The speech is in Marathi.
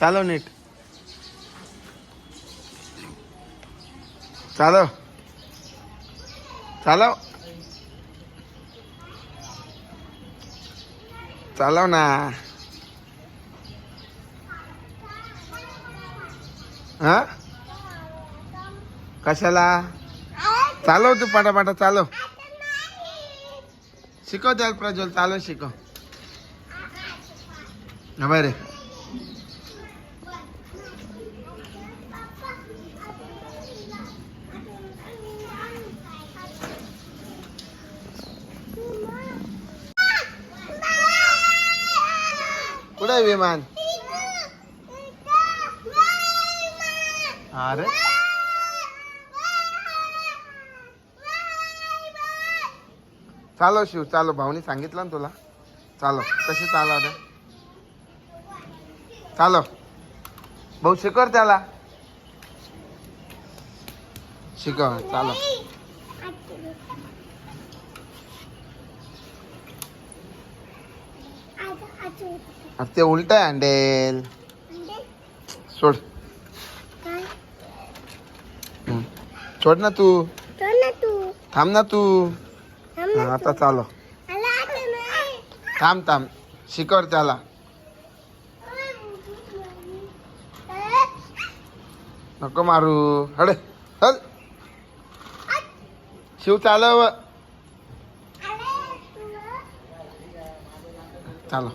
चालव नीट. चालव चालव चालव ना. हा? कशाला? चालव तू पाटापाटा चालव शिकव त्याला प्रज्वल चालव शिकव. रे. कुठे आहे विमान? अरे. चालव शिव चालव भाऊनी सांगितलं ना तुला. चालव कशी चालव रे चालव भाऊ शिकव त्याला. शिकव चालव अरे ते उलट आहे अंडेल सोड. सोड ना तू। थांब ना तू। हा, आता चालव थांब थांब। शिकव त्याला। नको मारू। हडे हल शिव चालव। चालव